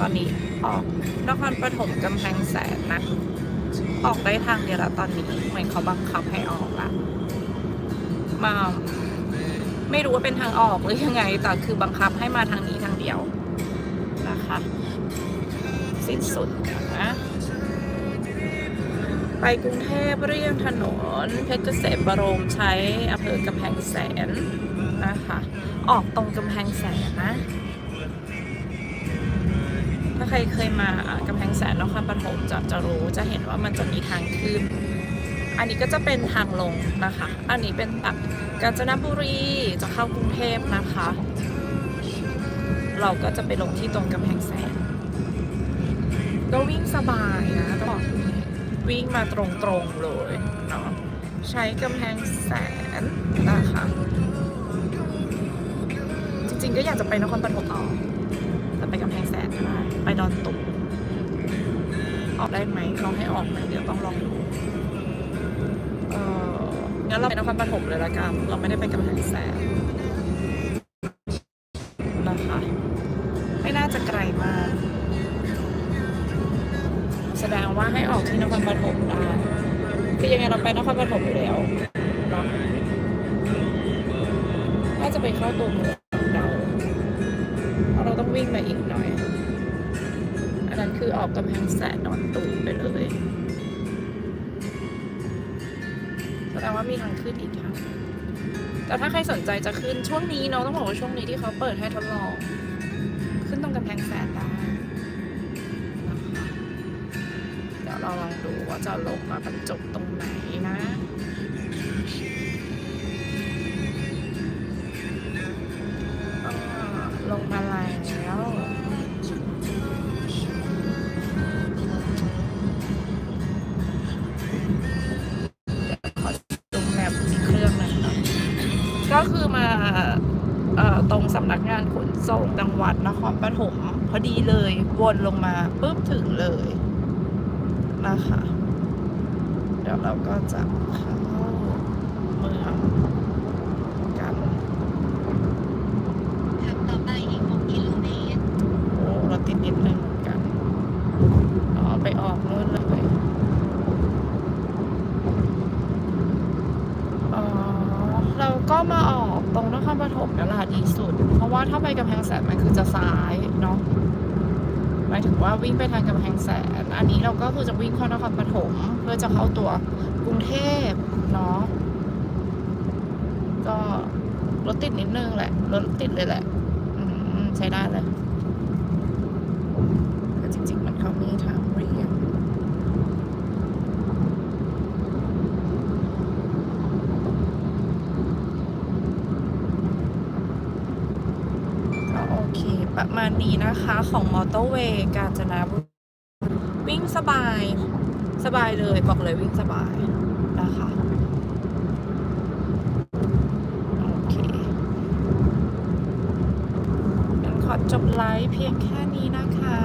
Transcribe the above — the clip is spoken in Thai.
ตอนนี้ออกนครปฐมกำแพงแสนนะ ออกได้ทางเดียวแล้วตอนนี้เหมือนเขาบังคับให้ออกละมาไม่รู้ว่าเป็นทางออกหรือยังไง แต่คือบังคับให้มาทางนี้ทางเดียวนะคะ สิ้นสุดนะไปกรุงเทพเรียบถนน เพชรเกษมบรมใช้อำเภอกำแพงแสนนะคะ ออกตรงกำแพงแสนนะ ใครเคยมากำแพงแสนนครปฐมจะจะรู้จะเห็นว่ามันจะมีทางขึ้น อันนี้ก็จะเป็นทางลงนะคะ อันนี้เป็นแบบกาญจนบุรีจะเข้ากรุงเทพนะคะ เราก็จะไปลงที่ตรงกำแพงแสน ก็วิ่งสบายนะต้องบอกวิ่งมาตรงๆเลยเนาะใช้กำแพงแสนนะคะ จริงๆก็อยากจะไปนครปฐมต่อ ด้ไปดอนตุกออกได้ไหมเขาให้ออกไหมเดี๋ยวต้องลองดูเอองั้นเราไปนครปฐมเลยละกัน เราไม่ได้ไปกำแพงแสนนะคะไม่น่าจะไกลมาก แสดงว่าให้ออกที่นครปฐมได้คือยังไงเราไปนครปฐมอยู่แล้วเนาะน่าจะไปเข้าตัวเมืองเราเราะเราต้องวิ่งมาอีกหน่อย อันนั้นคือออกกำแพงแสนนอนตูนไปเลยแสดงว่ามีทางขึ้นอีกทางแต่ถ้าใครสนใจจะขึ้นช่วงนี้เนาะต้องบอกว่าช่วงนี้ที่เขาเปิดให้ทดลอง ขึ้นตรงกำแพงแสนได้นะคะเดี๋ยวเราลองดูว่าจะลงมาบรรจบตรงไหนนะ ก็คือมาออตรงสำนักงานขนส่งจังหวัดนครปฐมพอดีเลยวนลงมาปุ๊บถึงเลยนะคะ เดี๋ยวเราก็จะเข้าเมืองกัน ขับต่อไปอีก 6 กิโลเมตร โอ้เราติดนิดนึงเหมือนกัน อ๋อ ไปออกนู่นเลยอ๋อ เรา ก็มาออกตรงนครปฐมนั่นแหละดีสุด เพราะว่าถ้าไปกำแพงแสนมันคือจะซ้ายเนาะหมายถึงว่าวิ่งไปทางกำแพงแสน อันนี้เราก็คือจะวิ่งเข้านครปฐมเพื่อจะเข้าตัวกรุงเทพเนาะก็รถติดนิดนึงแหละรถติดเลยแหละใช้ได้เลยแต่จริง ๆ มันเขามีทางเรียบก็โอเค ประมาณนี้นะคะของมอเตอร์เวย์กาญจนบุรีวิ่งสบายสบายเลยบอกเลยวิ่งสบายนะคะโอเคงั้นขอจบไลฟ์เพียงแค่นี้นะคะ